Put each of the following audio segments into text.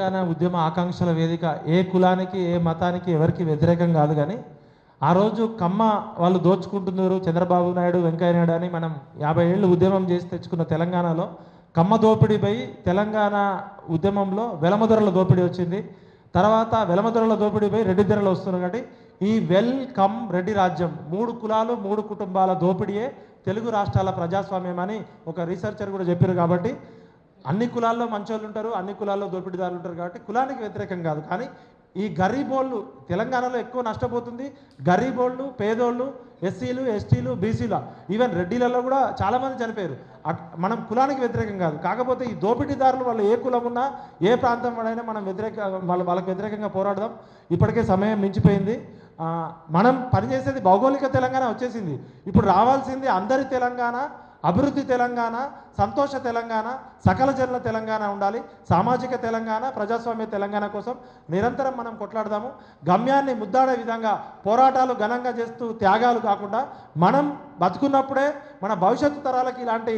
తెలంగాణ ఉద్యమ ఆకాంక్షల వేదిక ఏ కులానికి ఏ మతానికి ఎవరికి వ్యతిరేకం కాదు కానీ ఆ రోజు కమ్మ వాళ్ళు దోచుకుంటున్నారు చంద్రబాబు నాయుడు వెంకయ్య నాయుడు అని మనం యాభై ఏళ్ళు ఉద్యమం చేసి తెచ్చుకున్న తెలంగాణలో కమ్మ దోపిడీపై తెలంగాణ ఉద్యమంలో వెలమదొరల దోపిడీ వచ్చింది. తర్వాత వెలమదొరల దోపిడీపై రెడ్డి ధరలు వస్తున్నారు కాబట్టి ఈ వెల్ కమ్ రెడ్డి రాజ్యం మూడు కులాలు మూడు కుటుంబాల దోపిడీయే తెలుగు రాష్ట్రాల ప్రజాస్వామ్యం అని ఒక రీసెర్చర్ కూడా చెప్పారు కాబట్టి అన్ని కులాల్లో మంచోళ్ళు ఉంటారు అన్ని కులాల్లో దోపిడీదారులు ఉంటారు కాబట్టి కులానికి వ్యతిరేకం కాదు. కానీ ఈ గరీబోళ్ళు తెలంగాణలో ఎక్కువ నష్టపోతుంది. గరీబోళ్ళు పేదోళ్ళు ఎస్సీలు ఎస్టీలు బీసీలు ఈవెన్ రెడ్డిలలో కూడా చాలామంది చనిపోయారు. అట్- మనం కులానికి వ్యతిరేకం కాదు. కాకపోతే ఈ దోపిడీదారులు వాళ్ళు ఏ కులం ఉన్నా ఏ ప్రాంతం వాడైనా మనం వ్యతిరేక వాళ్ళ వాళ్ళకి వ్యతిరేకంగా పోరాడదాం. ఇప్పటికే సమయం మించిపోయింది. మనం పనిచేసేది భౌగోళిక తెలంగాణ వచ్చేసింది. ఇప్పుడు రావాల్సింది అందరి తెలంగాణ అభివృద్ధి తెలంగాణ సంతోష తెలంగాణ సకల జనుల తెలంగాణ ఉండాలి. సామాజిక తెలంగాణ ప్రజాస్వామ్య తెలంగాణ కోసం నిరంతరం మనం కొట్లాడదాము. గమ్యాన్ని ముద్దాడే విధంగా పోరాటాలు ఘనంగా చేస్తూ త్యాగాలు కాకుండా మనం బతుకున్నప్పుడే మన భవిష్యత్తు తరాలకి ఇలాంటి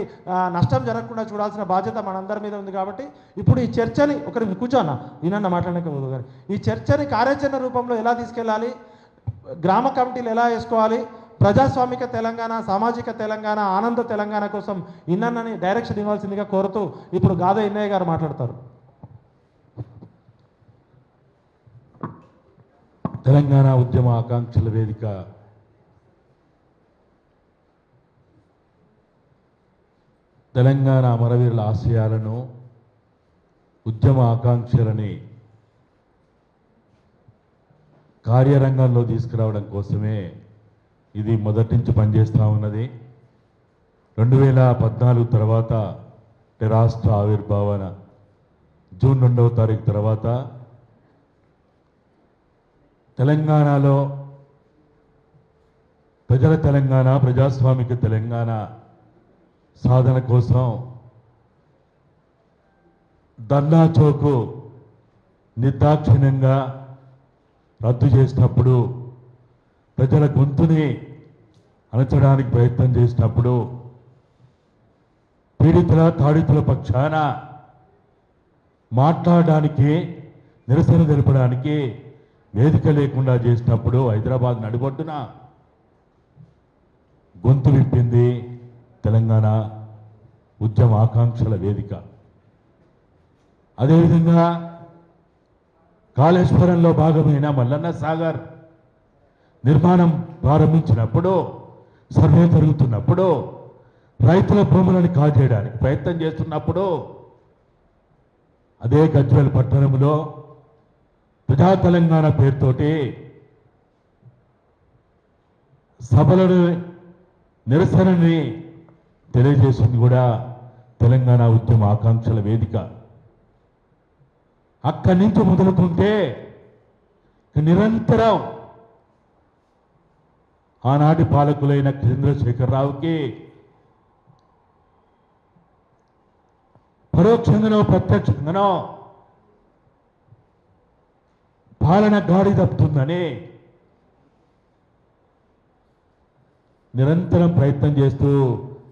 నష్టం జరగకుండా చూడాల్సిన బాధ్యత మనందరి మీద ఉంది కాబట్టి ఇప్పుడు ఈ చర్చని ఒకరి కూర్చోన్న ఈయనన్న మాట్లాడక ఈ చర్చని కార్యాచరణ రూపంలో ఎలా తీసుకెళ్ళాలి? గ్రామ కమిటీలు ఎలా వేసుకోవాలి? ప్రజాస్వామిక తెలంగాణ సామాజిక తెలంగాణ ఆనంద తెలంగాణ కోసం ఇన్నన్నని డైరెక్షన్ ఇవ్వాల్సిందిగా కోరుతూ ఇప్పుడు గాద ఇన్నయ్య గారు మాట్లాడతారు. తెలంగాణ ఉద్యమ ఆకాంక్షల వేదిక తెలంగాణ అమరవీరుల ఆశయాలను ఉద్యమ ఆకాంక్షలని కార్యరంగంలో తీసుకురావడం కోసమే ఇది మొదటి నుంచి పనిచేస్తూ ఉన్నది. రెండు వేల పద్నాలుగు తర్వాత అంటే రాష్ట్ర ఆవిర్భావన. జూన్ రెండవ తారీఖు తర్వాత తెలంగాణలో ప్రజల తెలంగాణ ప్రజాస్వామిక తెలంగాణ సాధన కోసం ధర్నా చౌకు నిర్దాక్షిణ్యంగా రద్దు చేసినప్పుడు ప్రజల గొంతుని అణచడానికి ప్రయత్నం చేసినప్పుడు పీడితుల తాడితుల పక్షాన మాట్లాడడానికి నిరసన తెలపడానికి వేదిక లేకుండా చేసినప్పుడు హైదరాబాద్ నడిబొడ్డున గొంతు విప్పింది తెలంగాణ ఉద్యమ ఆకాంక్షల వేదిక. అదేవిధంగా కాళేశ్వరంలో భాగమైన మల్లన్న సాగర్ నిర్మాణం ప్రారంభించినప్పుడు సర్వే జరుగుతున్నప్పుడు రైతుల భూములను కాజేయడానికి ప్రయత్నం చేస్తున్నప్పుడు అదే గజ్వేల్ పట్టణంలో ప్రజా తెలంగాణ పేరుతోటి సభలను నిరసనని తెలియజేసింది కూడా తెలంగాణ ఉద్యమ ఆకాంక్షల వేదిక. అక్కడి నుంచి మొదలుకుంటే నిరంతరం ఆనాటి పాలకులైన చంద్రశేఖరరావుకి పరోక్షంగానో ప్రత్యక్షంగానో పాలన గాడి తప్పుతుందని నిరంతరం ప్రయత్నం చేస్తూ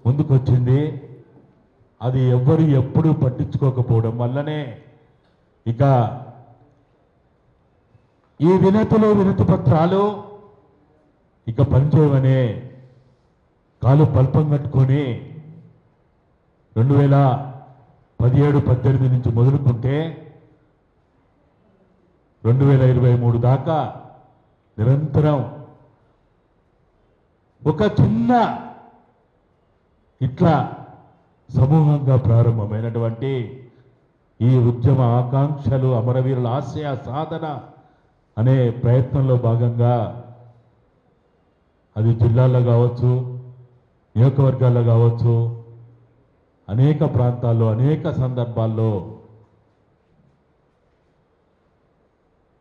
ముందుకొచ్చింది. అది ఎవ్వరు ఎప్పుడూ పట్టించుకోకపోవడం వల్లనే ఇక ఈ వినతులు వినతి పత్రాలు ఇక పనిచేయమనే కాలు పల్పం కట్టుకొని రెండు వేల పదిహేడు పద్దెనిమిది నుంచి మొదలుకుంటే రెండు వేల ఇరవై మూడు దాకా నిరంతరం ఒక చిన్న ఇట్లా సమూహంగా ప్రారంభమైనటువంటి ఈ ఉద్యమ ఆకాంక్షలు అమరవీరుల ఆశయ సాధన అనే ప్రయత్నంలో భాగంగా అది జిల్లాల్లో కావచ్చు నియోజకవర్గాల్లో కావచ్చు అనేక ప్రాంతాల్లో అనేక సందర్భాల్లో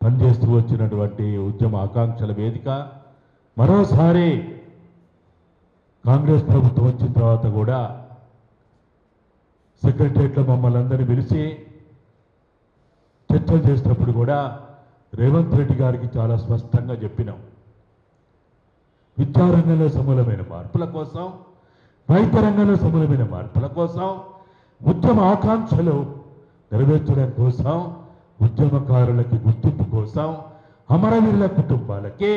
పనిచేస్తూ వచ్చినటువంటి ఉద్యమ ఆకాంక్షల వేదిక. మరోసారి కాంగ్రెస్ ప్రభుత్వం వచ్చిన తర్వాత కూడా సెక్రటరియట్లో మమ్మల్ని అందరినీ పిలిచి చర్చలు చేసినప్పుడు కూడా రేవంత్ రెడ్డి గారికి చాలా స్పష్టంగా చెప్పినాం. విద్యారంగంలో సమూలమైన మార్పుల కోసం వైద్య రంగంలో సమూలమైన మార్పుల కోసం ఉద్యమ ఆకాంక్షలు నెరవేర్చడం కోసం ఉద్యమకారులకి గుర్తింపు కోసం అమరవీరుల కుటుంబాలకి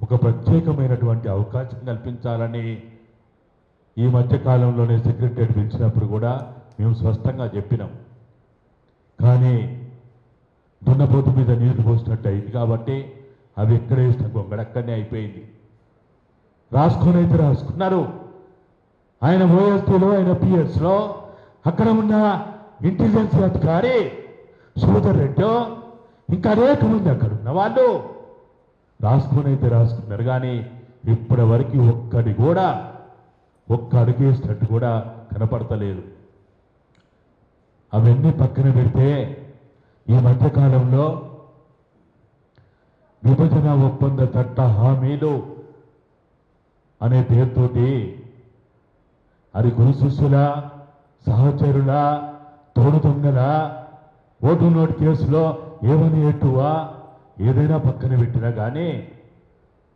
ఒక ప్రత్యేకమైనటువంటి అవకాశం కల్పించాలని ఈ మధ్య కాలంలోనే సెక్రటరీ పిలిచినప్పుడు కూడా మేము స్పష్టంగా చెప్పినాం. కానీ దున్నపోతు మీద నీరు పోసినట్టు అయింది కాబట్టి అవి ఎక్కడ వేసిన గొంగడక్కడనే అయిపోయింది. రాసుకొని అయితే రాసుకున్నారు. ఆయన ఓఎస్టీలో ఆయన పిఎస్లో అక్కడ ఉన్న ఇంటెలిజెన్స్ అధికారి సోదర్ రెడ్డో ఇంకా అనేక మంది అక్కడ ఉన్న వాళ్ళు రాసుకొని అయితే రాసుకున్నారు. కానీ ఇప్పటి వరకు ఒక్కడి కూడా ఒక్క అడుగేసినట్టు కూడా కనపడతలేదు. అవన్నీ పక్కన పెడితే ఈ మధ్యకాలంలో విభజన ఒప్పంద చట్ట హామీలు అనే పేరుతోటి అది గురుశిష్యుల సహచరుల తోడు దొంగల ఓటు నోటు కేసులో ఏమని ఎట్టువా ఏదైనా పక్కన పెట్టినా కానీ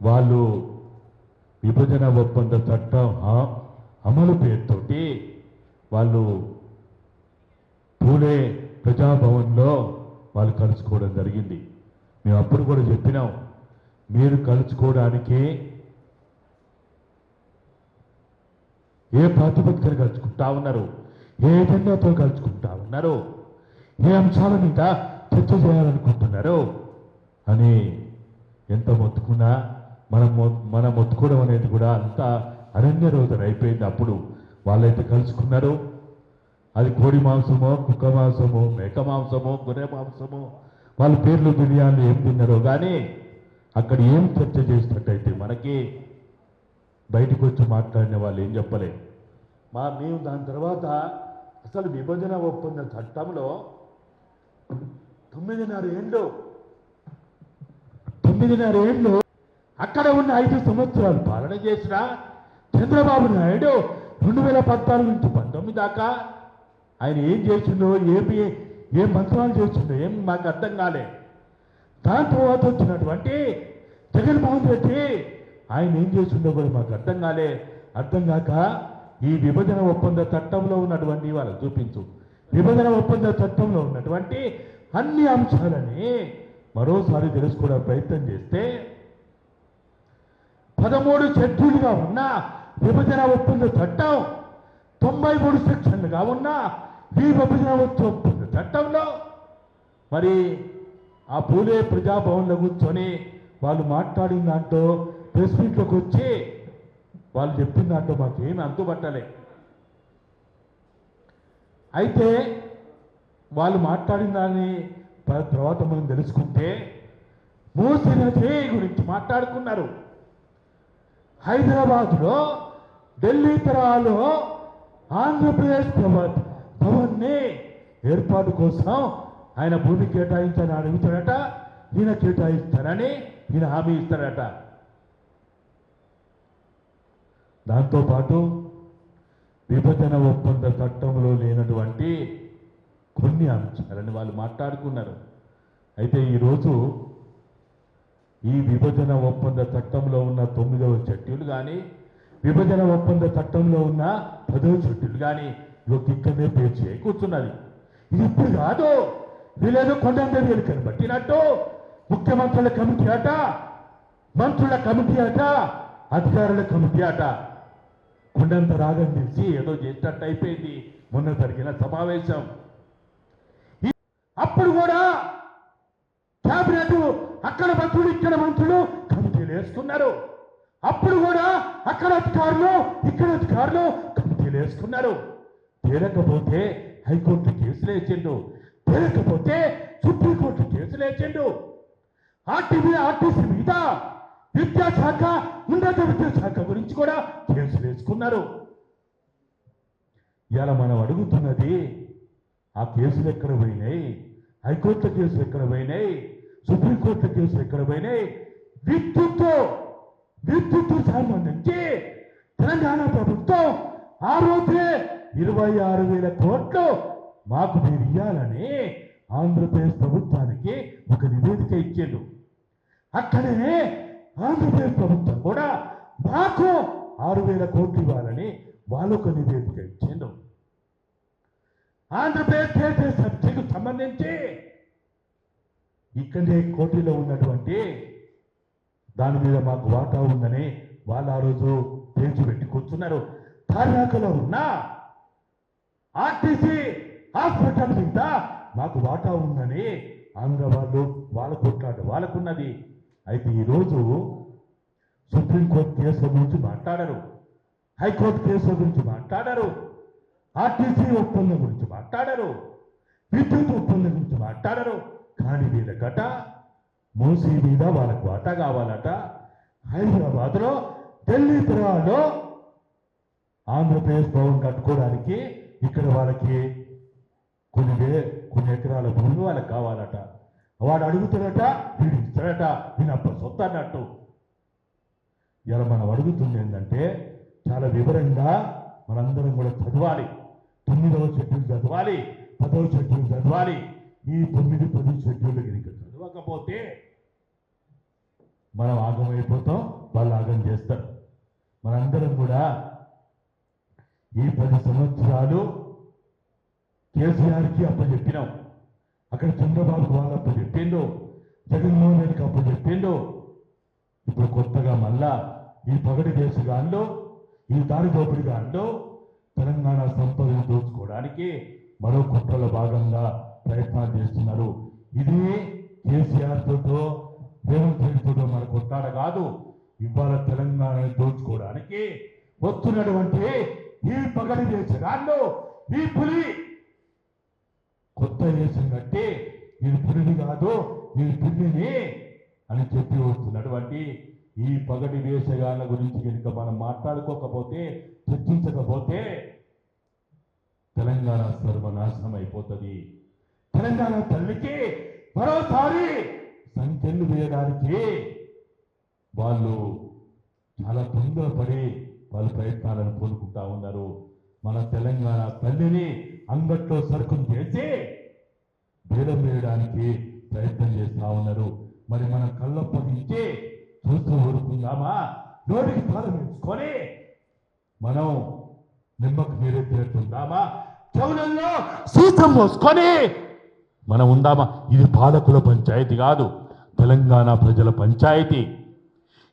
వాళ్ళు విభజన ఒప్పంద చట్టం అమలు పేరుతోటి వాళ్ళు పూలే ప్రజాభవన్లో వాళ్ళు కలుసుకోవడం జరిగింది. మేము అప్పుడు కూడా చెప్పినాం మీరు కలుసుకోవడానికి ఏ ప్రాతిపదికన కలుచుకుంటా ఉన్నారు ఏ ఎజెండాతో కలుచుకుంటా ఉన్నారు ఏ అంశాల మీద చర్చ చేయాలనుకుంటున్నారు అని ఎంత మొత్తుకున్నా మనం మనం మొత్తుకోవడం అనేది కూడా అంతా అరణ్య రోజున అయిపోయింది. అప్పుడు వాళ్ళైతే కలుసుకున్నారు. అది కోడి మాంసమో కుక్క మాంసమో మేక మాంసమో గొర్రె మాంసమో వాళ్ళ పేర్లు బిర్యానీలు ఏం తిన్నారో కానీ అక్కడ ఏం చర్చ చేసినట్టయితే మనకి బయటకు వచ్చి మాట్లాడిన వాళ్ళు ఏం చెప్పలే? మా మేము దాని తర్వాత అసలు విభజన ఒప్పంద చట్టంలో తొమ్మిదిన్నర ఏళ్ళు తొమ్మిదిన్నర ఏళ్ళు అక్కడ ఉన్న ఐదు సంవత్సరాలు పాలన చేసిన చంద్రబాబు నాయుడు రెండు వేల పద్నాలుగు నుంచి పంతొమ్మిది దాకా ఆయన ఏం చేసిండో ఏమి ఏం మంత్రాలు చేసిండో ఏం మాకు అర్థం కాలే. దాని తర్వాత వచ్చినటువంటి జగన్మోహన్ రెడ్డి ఆయన ఏం చేస్తుండో కూడా మాకు అర్థం కాలే. అర్థం కాక ఈ విభజన ఒప్పంద చట్టంలో ఉన్నటువంటి వాళ్ళకి చూపించు. విభజన ఒప్పంద చట్టంలో ఉన్నటువంటి అన్ని అంశాలని మరోసారి తెలుసుకునే ప్రయత్నం చేస్తే పదమూడు షెడ్యూల్గా ఉన్న విభజన ఒప్పంద చట్టం తొంభై మూడు సెక్షన్లుగా ఉన్న ఈ విభజన ఒప్పంద చట్టంలో మరి ఆ పూలే ప్రజాభవన్లో కూర్చొని వాళ్ళు మాట్లాడిన దాంట్లో ప్రెస్ మీట్లోకి వచ్చి వాళ్ళు చెప్పిన దాంట్లో మాకేమి అంతుపట్టలే అయితే వాళ్ళు మాట్లాడిన దాన్ని తర్వాత మనం తెలుసుకుంటే మూసీ నది గురించి మాట్లాడుకున్నారు. హైదరాబాద్లో ఢిల్లీ తరహాలో ఆంధ్రప్రదేశ్ భవన్ భవన్ని ఏర్పాటు కోసం ఆయన భూమి కేటాయించని అడుగుతాడట ఈయన కేటాయిస్తారని ఈయన హామీ ఇస్తాడట. దాంతోపాటు విభజన ఒప్పంద చట్టంలో లేనటువంటి కొన్ని అంశాలని వాళ్ళు మాట్లాడుకున్నారు. అయితే ఈరోజు ఈ విభజన ఒప్పంద చట్టంలో ఉన్న తొమ్మిదవ షెడ్యూల్ కానీ విభజన ఒప్పంద చట్టంలో ఉన్న పదవ షెడ్యూల్ కానీ ఇక ఇక్కడనే పేర్చి అయి కూర్చున్నది. ఇది ఇప్పుడు కాదు. వీళ్ళేదో కొండంత వీళ్ళు కనబట్టినట్టు ముఖ్యమంత్రుల కమిటీ అట మంత్రుల కమిటీ అట అధికారుల కమిటీ అట. కొండంత రాగం తెలిసి ఏదో చేసినట్టు అయిపోయింది. మొన్న జరిగిన సమావేశం. అప్పుడు కూడా క్యాబినెట్ అక్కడ మంత్రులు ఇక్కడ మంత్రులు కమిటీలు వేస్తున్నారు అప్పుడు కూడా అక్కడ అధికారులు ఇక్కడ అధికారులు కమిటీలు వేస్తున్నారు తేలకపోతే హైకోర్టు కేసులు వేసిండు. తేలకపోతే సుప్రీంకోర్టు కేసులు వేసిండు. ఆర్టీవీ ఆర్టీసీ మీద విద్యాశాఖ ఉన్నత విద్యాశాఖ గురించి కూడా కేసులు వేసుకున్నారు ఇలా మనం అడుగుతున్నది ఆ కేసులు ఎక్కడ పోయినాయి? హైకోర్టు కేసులు ఎక్కడ పోయినాయి? సుప్రీంకోర్టు కేసులు ఎక్కడ పోయినాయి? విద్యుత్ విద్యుత్ సంబంధించి తెలంగాణ ప్రభుత్వం ఆ రోజే ఇరవై ఆరు వేల కోట్లు మాకు మీరు ఇవ్వాలని ఆంధ్రప్రదేశ్ ప్రభుత్వానికి ఒక నివేదిక ఇచ్చిండు. అక్కడనే ఆంధ్రప్రదేశ్ ప్రభుత్వం కూడా మాకు ఆరు వేల కోట్లు ఇవ్వాలని వాళ్ళొక నివేదిక ఇచ్చిండు. ఆంధ్రప్రదేశ్ చేసే సబ్జెక్టు సంబంధించి ఇక్కడే కోటిలో ఉన్నటువంటి దాని మీద మాకు వాటా ఉందని వాళ్ళు ఆ రోజు పేర్చి పెట్టి కూర్చున్నారు. తార్నాకలో ఉన్న ఆర్టీసీ హాస్పిటల్ మీద మాకు వాటా ఉందని ఆంధ్ర వాళ్ళు వాళ్ళ కొట్లాట వాళ్ళకున్నది. అయితే ఈరోజు సుప్రీంకోర్టు కేసుల గురించి మాట్లాడరు. హైకోర్టు కేసుల గురించి మాట్లాడరు. ఆర్టీసీ ఒప్పందం గురించి మాట్లాడరు. విద్యుత్ ఒప్పందం గురించి మాట్లాడరు. కానీ వీళ్ళకట మూసీ మీద వాళ్ళకు వాటా కావాలట. హైదరాబాద్లో ఢిల్లీ తరహాలో ఆంధ్రప్రదేశ్ భవన్ కట్టుకోవడానికి ఇక్కడ వాళ్ళకి కొన్ని వే కొన్ని ఎకరాల భూమి వాళ్ళకి కావాలట. వాడు అడుగుతాడట వీడు ఇస్తాడట వీడు అప్ప సొత్త అన్నట్టు. ఇలా మనం అడుగుతుంది ఏంటంటే చాలా వివరంగా మనందరం కూడా చదవాలి. తొమ్మిదవ షెడ్యూల్ చదవాలి పదవ షెడ్యూల్ చదవాలి ఈ తొమ్మిది పది షెడ్యూల్ కనుక చదవకపోతే మనం ఆగమైపోతాం వాళ్ళు ఆగం చేస్తారు. మనందరం కూడా ఈ పది సంవత్సరాలు కేసీఆర్కి అప్పచెప్పినాం. అక్కడ చంద్రబాబు వాళ్ళు అప్పచెప్పిండు జగన్మోహన్ రెడ్డికి అప్పచెప్పిండు ఇప్పుడు కొత్తగా మళ్ళా ఈ పగటి దేశగాల్లో ఈ దారి దోపిడిగాల్లో తెలంగాణ సంపదను దోచుకోవడానికి మరో కుట్రలో భాగంగా ప్రయత్నాలు చేస్తున్నారు. ఇది కేసీఆర్ తోటో రేవంత్ రెడ్డి మన కొట్టాడ కాదు. ఇవాళ తెలంగాణని దోచుకోవడానికి వస్తున్నటువంటి ఈ పగటి దేశగాల్లో ఈ పులి కొత్త కట్టి ఇది పురుడు కాదు ఇది పిల్లిని అని చెప్పి వస్తున్నటువంటి ఈ పగటి వేషగాళ్ళ గురించి కనుక మనం మాట్లాడుకోకపోతే చర్చించకపోతే తెలంగాణ సర్వనాశనం అయిపోతుంది. తెలంగాణ తల్లికి మరోసారి సంఖ్యలు వేయడానికి వాళ్ళు చాలా తొందరపడి వాళ్ళు ప్రయత్నాలను పూనుకుంటా ఉన్నారు. మన తెలంగాణ తల్లిని అంగట్లో సరుకును చేసి భేదం వేయడానికి ప్రయత్నం చేస్తా ఉన్నారు. మరి మన కళ్ళొప్పగించి చూస్తూ ఊరుకుందామా? నోటికి తాళం మనం నిమ్మకు నీరెత్తినట్టుందామా చెవులలో సూత్రం మోసుకొని మనం ఉందామా? ఇది పాలకుల పంచాయతీ కాదు తెలంగాణ ప్రజల పంచాయతీ.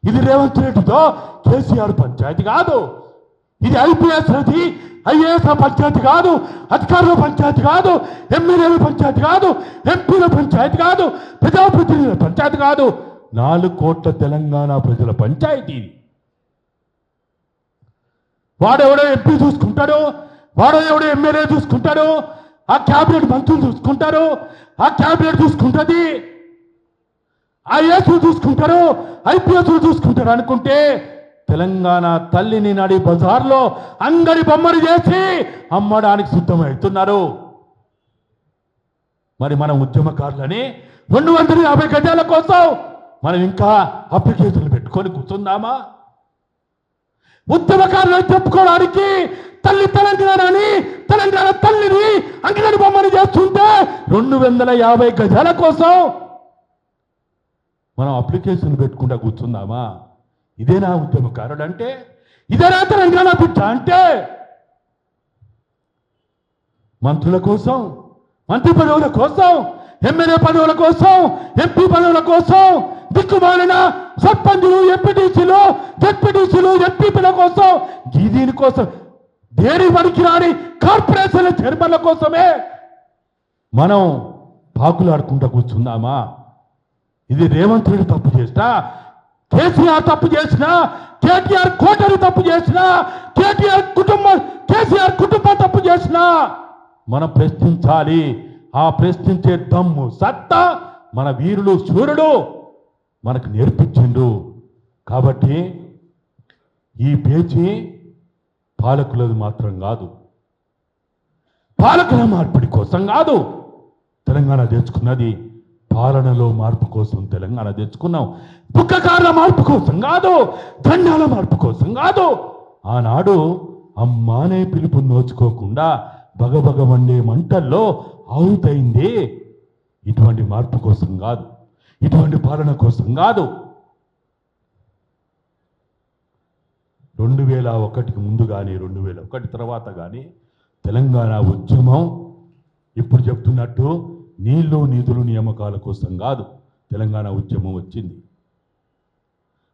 ఇది రేవంత్ రెడ్డితో కేసీఆర్ పంచాయతీ కాదు ఇది ఐపీఎస్ అది ఐఏఎస్ పంచాయతీ కాదు అధికారుల పంచాయతీ కాదు ఎమ్మెల్యేల పంచాయతీ కాదు ఎంపీల పంచాయతీ కాదు ప్రజాప్రతినిధుల పంచాయతీ కాదు. నాలుగు కోట్ల తెలంగాణ ప్రజల పంచాయతీ వాడెవడో ఎంపీ చూసుకుంటాడు వాడో ఎవడో ఎమ్మెల్యే చూసుకుంటాడు ఆ క్యాబినెట్ మంత్రులు చూసుకుంటారు ఆ క్యాబినెట్ చూసుకుంటుంది ఐఏఎస్ చూసుకుంటారు ఐపీఎస్ చూసుకుంటారు అనుకుంటే తెలంగాణ తల్లిని నడి బజార్లో అంగడి బొమ్మని చేసి అమ్మడానికి సిద్ధమవుతున్నారు. మరి మన ఉద్యమకారులని రెండు వందల యాభై గజాల కోసం మనం ఇంకా అప్లికేషన్లు పెట్టుకొని కూర్చుందామా? ఉద్యమకారులు చెప్పుకోవడానికి తల్లి తెలంగాణని తెలంగాణ తల్లిని అంగడి బొమ్మని చేస్తుంటే రెండు వందల యాభై గజాల కోసం మనం అప్లికేషన్ పెట్టుకుంటా కూర్చుందామా? ఇదే నా ఉద్యమకారుడు అంటే ఇదే ఇదేనా తెలంగాణ బిడ్డ. అంటే మంత్రుల కోసం మంత్రి పదవుల కోసం ఎమ్మెల్యే పదవుల కోసం ఎంపీ పదవుల కోసం దిక్కుమాలిన సర్పంచులు ఎంపీటీసీలు జడ్పీటీసీలు ఎంపీపీల కోసం ఈ దీని కోసం దేని పనికిరాని కార్పొరేషన్ల చైర్మన్ల కోసమే మనం పాకులాడుకుంటూ కూర్చుందామా ఇది రేవంత్ రెడ్డి తప్పు చేస్తా? కేసీఆర్ తప్పు చేసినా కేటీఆర్ కోటరి తప్పు చేసినా కేటీఆర్ కుటుంబం కేసీఆర్ కుటుంబం తప్పు చేసినా మనం ప్రశ్నించాలి. ఆ ప్రశ్నించే దమ్ము సత్తా మన వీరులు సూర్యుడు మనకు నేర్పించిండు కాబట్టి ఈ పేచీ పాలకులది మాత్రం కాదు. పాలకుల మార్పిడి కోసం కాదు తెలంగాణ తెచ్చుకున్నది. పాలనలో మార్పు కోసం తెలంగాణ తెచ్చుకున్నాం బుక్కకారుల మార్పు కోసం కాదు దండాల మార్పు కోసం కాదు. ఆనాడు అమ్మానే పిలుపు నోచుకోకుండా బగబగ మంటల్లో ఆవుతైంది. ఇటువంటి మార్పు కోసం కాదు ఇటువంటి పాలన కోసం కాదు. రెండు వేల ఒకటికి ముందు కానీ రెండు వేల ఒకటి తర్వాత కానీ తెలంగాణ ఉద్యమం ఇప్పుడు చెప్తున్నట్టు నీళ్ళు నిధులు నియామకాల కోసం కాదు. తెలంగాణ ఉద్యమం వచ్చింది.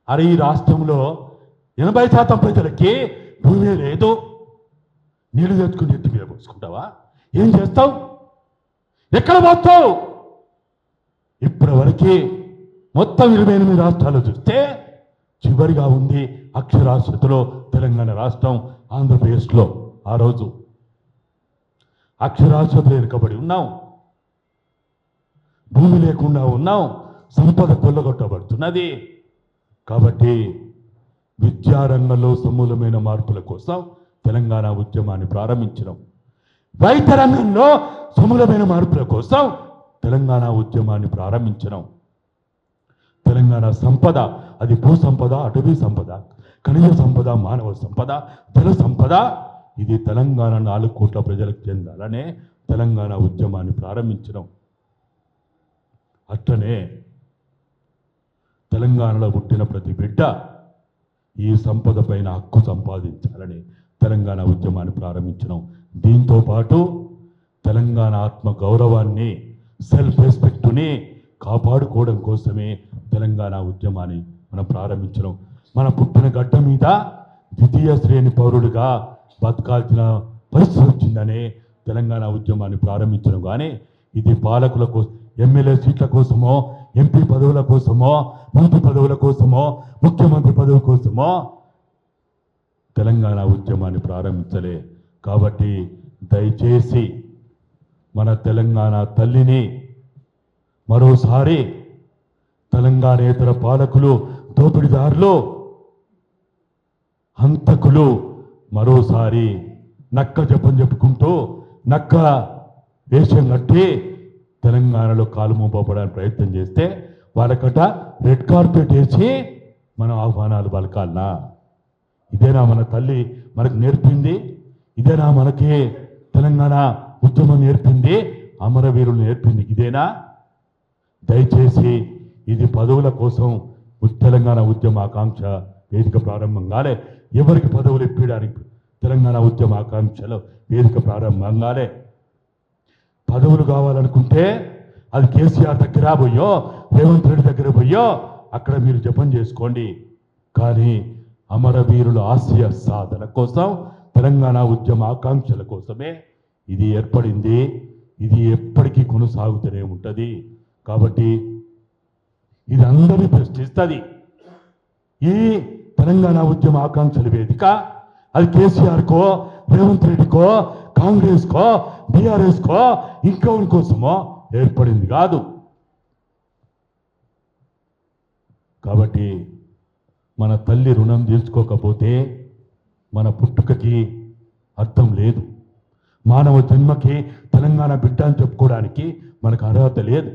అరే ఈ రాష్ట్రంలో ఎనభై శాతం ప్రజలకి భూమి లేదు. నీళ్ళు తెచ్చుకుని ఎత్తి మీద పోసుకుంటావా? ఏం చేస్తావు? ఎక్కడ పోతావు? ఇప్పటి వరకు మొత్తం ఇరవై ఎనిమిది రాష్ట్రాలు చూస్తే చివరిగా ఉంది అక్షరాస్యతలో తెలంగాణ రాష్ట్రం ఆంధ్రప్రదేశ్లో ఆ రోజు. అక్షరాస్యతలు వెనుకబడి ఉన్నాం. భూమి లేకుండా ఉన్నాం సంపద కొల్లగొట్టబడుతున్నది. కాబట్టి విద్యారంగంలో సమూలమైన మార్పుల కోసం తెలంగాణ ఉద్యమాన్ని ప్రారంభించడం వైద్య రంగంలో సమూలమైన మార్పుల కోసం తెలంగాణ ఉద్యమాన్ని ప్రారంభించడం తెలంగాణ సంపద అది భూ సంపద అటవీ సంపద ఖనిజ సంపద మానవ సంపద జల సంపద ఇది తెలంగాణ నాలుగు కోట్ల ప్రజలకు చెందాలనే తెలంగాణ ఉద్యమాన్ని ప్రారంభించడం అట్లనే తెలంగాణలో పుట్టిన ప్రతి బిడ్డ ఈ సంపద పైన హక్కు సంపాదించాలని తెలంగాణ ఉద్యమాన్ని ప్రారంభించడం. దీంతో పాటు తెలంగాణ ఆత్మ గౌరవాన్ని సెల్ఫ్ రెస్పెక్ట్ని కాపాడుకోవడం కోసమే తెలంగాణ ఉద్యమాన్ని మనం ప్రారంభించడం. మన పుట్టిన గడ్డ మీద ద్వితీయ శ్రేణి పౌరుడిగా బతకాల్సిన పరిస్థితి వచ్చిందనే తెలంగాణ ఉద్యమాన్ని ప్రారంభించడం. కానీ ఇది పాలకుల కోసం ఎమ్మెల్యే సీట్ల కోసమో ఎంపీ పదవుల కోసమో మంత్రి పదవుల కోసమో ముఖ్యమంత్రి పదవి కోసమో తెలంగాణ ఉద్యమాన్ని ప్రారంభించలే. కాబట్టి దయచేసి మన తెలంగాణ తల్లిని మరోసారి తెలంగాణేతర పాలకులు దోపిడిదారులు హంతకులు మరోసారి నక్క జపం చెప్పుకుంటూ నక్క వేషం కట్టి తెలంగాణలో కాలు మోపడానికి ప్రయత్నం చేస్తే వాళ్ళకట రెడ్ కార్పెట్ వేసి మనం ఆహ్వానాలు పలకాలనా? ఇదేనా మన తల్లి మనకు నేర్పింది? ఇదేనా మనకి తెలంగాణ ఉద్యమం నేర్పింది? అమరవీరులు నేర్పింది ఇదేనా? దయచేసి ఇది పదవుల కోసం తెలంగాణ ఉద్యమ ఆకాంక్ష వేదిక ప్రారంభం కాలే ఎవరికి పదవులు ఇప్పించడానికి తెలంగాణ ఉద్యమ ఆకాంక్షలో వేదిక ప్రారంభం కాలే పదవులు కావాలనుకుంటే అది కేసీఆర్ దగ్గర పోయో రేవంత్ రెడ్డి దగ్గర పోయో అక్కడ మీరు జపం చేసుకోండి. కానీ అమరవీరుల ఆశయ సాధన కోసం తెలంగాణ ఉద్యమ ఆకాంక్షల కోసమే ఇది ఏర్పడింది. ఇది ఎప్పటికీ కొనసాగుతూనే ఉంటుంది. కాబట్టి ఇది అందరినీ ప్రశ్నిస్తుంది. ఈ తెలంగాణ ఉద్యమ ఆకాంక్షల వేదిక అది కేసీఆర్కో రేవంత్ రెడ్డికో కాంగ్రెస్కో బీఆర్ఎస్కో ఇంకోని కోసమో ఏర్పడింది కాదు. కాబట్టి మన తల్లి రుణం తీర్చుకోకపోతే మన పుట్టుకకి అర్థం లేదు. మానవ జన్మకి తెలంగాణ బిడ్డ అని చెప్పుకోవడానికి మనకు అర్హత లేదు.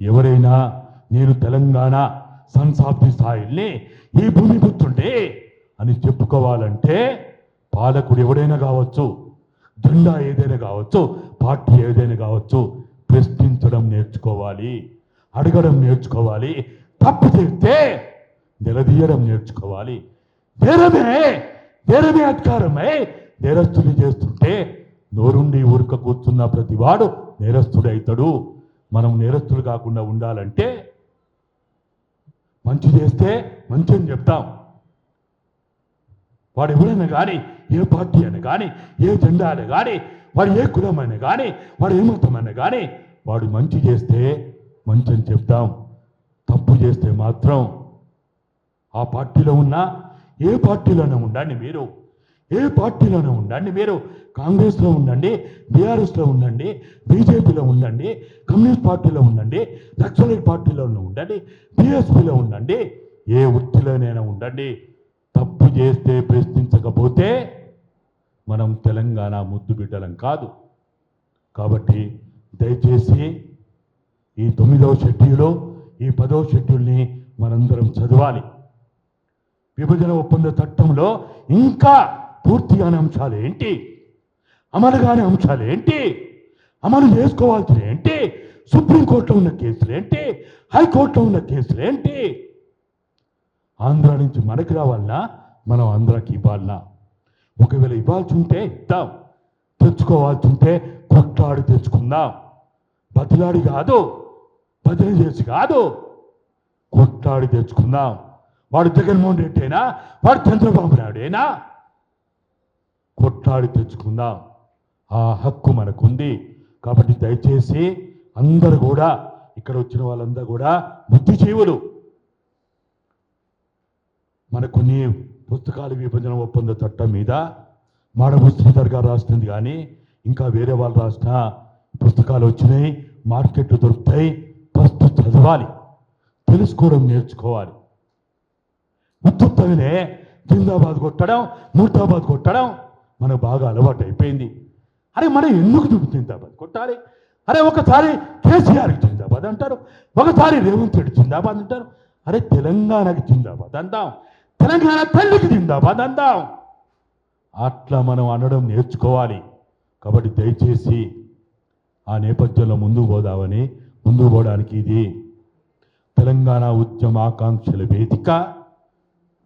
ఎవరైనా నేను తెలంగాణ సంసాబ్ది స్థాయిల్ని ఈ భూమి గుర్తుంటే అని చెప్పుకోవాలంటే పాలకుడు ఎవడైనా కావచ్చు జెండా ఏదైనా కావచ్చు పార్టీ ఏదైనా కావచ్చు ప్రశ్నించడం నేర్చుకోవాలి అడగడం నేర్చుకోవాలి తప్పు చేస్తే నిలదీయడం నేర్చుకోవాలి. నేరమే నేరమే అధికారమే. నేరస్తుని చేస్తుంటే నోరుండి ఊరుక కూర్చున్న ప్రతివాడు నేరస్తుడైతాడు మనం నేరస్తులు కాకుండా ఉండాలంటే మంచి చేస్తే మంచి అని చెప్తాం. వాడు ఎవరైనా కానీ ఏ పార్టీ అయినా కానీ ఏ జెండా అయినా కానీ వాడు ఏ కులమైనా కానీ వాడు ఏ మతమైనా కానీ వాడు మంచి చేస్తే మంచి అని చెప్తాం. తప్పు చేస్తే మాత్రం ఆ పార్టీలో ఉన్నా ఏ పార్టీలోనే ఉండండి మీరు. ఏ పార్టీలోనే ఉండండి మీరు. కాంగ్రెస్లో ఉండండి బీఆర్ఎస్లో ఉండండి బీజేపీలో ఉండండి కమ్యూనిస్ట్ పార్టీలో ఉండండి నక్సలైట్ పార్టీలో ఉండండి బీఎస్పీలో ఉండండి ఏ వృత్తిలోనైనా ఉండండి. చేస్తే ప్రశ్నించకపోతే మనం తెలంగాణ ముద్దు బిడ్డలం కాదు. కాబట్టి దయచేసి ఈ తొమ్మిదవ షెడ్యూలు ఈ పదవ షెడ్యూల్ని మనందరం చదవాలి. విభజన ఒప్పంద చట్టంలో ఇంకా పూర్తి కాని అంశాలు ఏంటి? అమలు కాని అంశాలు ఏంటి? అమలు చేసుకోవాల్సిన ఏంటి? సుప్రీంకోర్టులో ఉన్న కేసులు ఏంటి? హైకోర్టులో ఉన్న కేసులు ఏంటి? ఆంధ్ర నుంచి మనకి రావాలన్నా మనం అందరికి ఇవ్వాలన్నా ఒకవేళ ఇవ్వాల్సి ఉంటే ఇద్దాం. తెచ్చుకోవాల్సి ఉంటే కొట్లాడి తెచ్చుకుందాం. బతిలాడి కాదు బదిలీ చేసి కాదు కొట్లాడి తెచ్చుకుందాం. వాడు జగన్మోహన్ రెడ్డి అయినా వాడు చంద్రబాబు నాయుడేనా? కొట్లాడి తెచ్చుకుందాం. ఆ హక్కు మనకుంది. కాబట్టి దయచేసి అందరు కూడా ఇక్కడ వచ్చిన వాళ్ళందరూ కూడా బుద్ధిజీవులు. మనకు నీ పుస్తకాల విభజన ఒప్పంద చట్టం మీద మాడవ శ్రీధర్ గారు రాస్తుంది కానీ ఇంకా వేరే వాళ్ళు రాసిన పుస్తకాలు వచ్చినాయి మార్కెట్లు దొరుకుతాయి ఫస్ట్ చదవాలి తెలుసుకోవడం నేర్చుకోవాలి. ఉత్తుత్తగానే జిందాబాద్ కొట్టడం ముర్దాబాద్ కొట్టడం మనకు బాగా అలవాటు అయిపోయింది. అరే మనం ఎందుకు నువ్వు జిందాబాద్ కొట్టాలి? అరే ఒకసారి కేసీఆర్కి జిందాబాద్ అంటారు ఒకసారి రేవంత్ రెడ్డి జిందాబాద్ అంటారు. అరే తెలంగాణకి జిందాబాద్ అందాం. తెలంగాణ తల్లికి జిందాబాద్ అందాం అట్లా మనం అనడం నేర్చుకోవాలి. కాబట్టి దయచేసి ఆ నేపథ్యంలో ముందుకు పోదామని ముందుకు పోవడానికి ఇది తెలంగాణ ఉద్యమ ఆకాంక్షల వేదిక.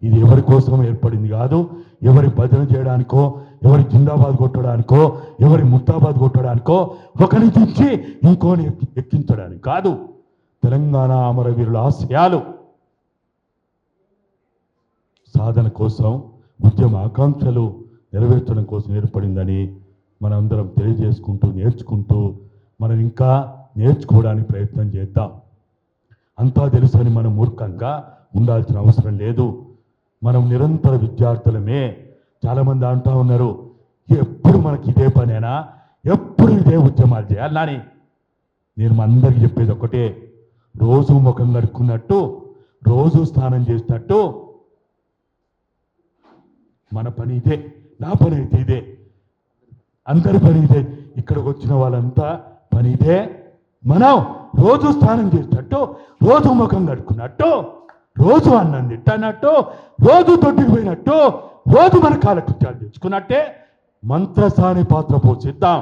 ఇది ఎవరి కోసం ఏర్పడింది కాదు ఎవరి భజన చేయడానికో ఎవరి జిందాబాద్ కొట్టడానికో ఎవరి ముత్తాబాద్ కొట్టడానికో ఒకరిని తెచ్చి ఇంకోని ఎక్కి- ఎక్కించడానికి కాదు. తెలంగాణ అమరవీరుల ఆశయాలు. సాధన కోసం ఉద్యమ ఆకాంక్షలు నెరవేర్చడం కోసం ఏర్పడిందని మనందరం తెలియజేసుకుంటూ నేర్చుకుంటూ మనం ఇంకా నేర్చుకోవడానికి ప్రయత్నం చేద్దాం. అంతా తెలుసని మనం మూర్ఖంగా ఉండాల్సిన అవసరం లేదు. మనం నిరంతర విద్యార్థులమే. చాలామంది అంటూ ఉన్నారు ఎప్పుడు మనకి ఇదే పనేనా? ఎప్పుడు ఇదే ఉద్యమాలు చేయాలని నేను మా అందరికి చెప్పేది ఒకటే రోజు ముఖం కడుక్కున్నట్టు రోజు స్నానం చేసినట్టు మన పని ఇదే నా పని అయితే ఇదే. అందరి పని ఇదే. ఇక్కడికి వచ్చిన వాళ్ళంతా పని ఇదే. మనం రోజు స్నానం చేసినట్టు రోజు ముఖం కడుక్కున్నట్టు రోజు అన్నం తిట్టనట్టు రోజు దొడ్డికి పోయినట్టు రోజు మన కాలకృత్యాలు తెచ్చుకున్నట్టే మంత్రసాని పాత్ర పోషిద్దాం.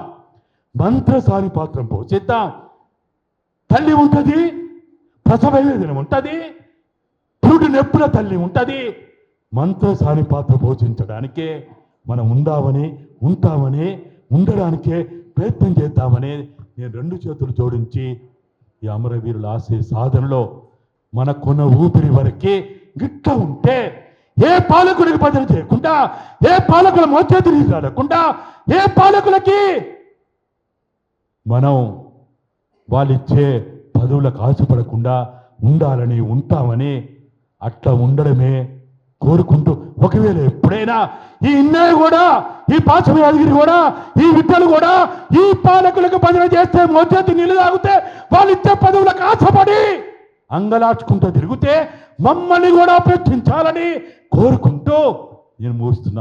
మంత్రసాని పాత్ర పోషిద్దాం. తల్లి ఉంటుంది ప్రసవ వేదన ఉంటుంది పురుడు నెప్పుల తల్లి ఉంటుంది మంత్రసాని పాత్ర పోషించడానికే మనం ఉందామని ఉంటామని ఉండడానికే ప్రయత్నం చేద్దామని నేను రెండు చేతులు జోడించి ఈ అమరవీరుల ఆశయ సాధనలో మనకున్న ఊపిరి వరకే గిట్ట ఉంటే ఏ పాలకుడికి భజన చేయకుండా ఏ పాలకుల మోచేతులు కాడకుండా ఏ పాలకులకి మనం వాళ్ళిచ్చే పదవులకు ఆశపడకుండా ఉండాలని ఉంటామని అట్లా ఉండడమే కోరుకుంటూ ఒకవేళ ఎప్పుడైనా ఈ ఇన్నయ్య కూడా ఈ పాచమ యాదగిరి కూడా ఈ విద్యలు కూడా ఈ పాలకులకు బదిలీ చేస్తే మోచేతి నీళ్ళు తాగితే వాళ్ళు ఇచ్చే పదవులకు ఆశపడి అంగలార్చుకుంటూ తిరిగితే మమ్మల్ని కూడా ప్రశ్నించాలని కోరుకుంటూ నేను మూస్తున్నాను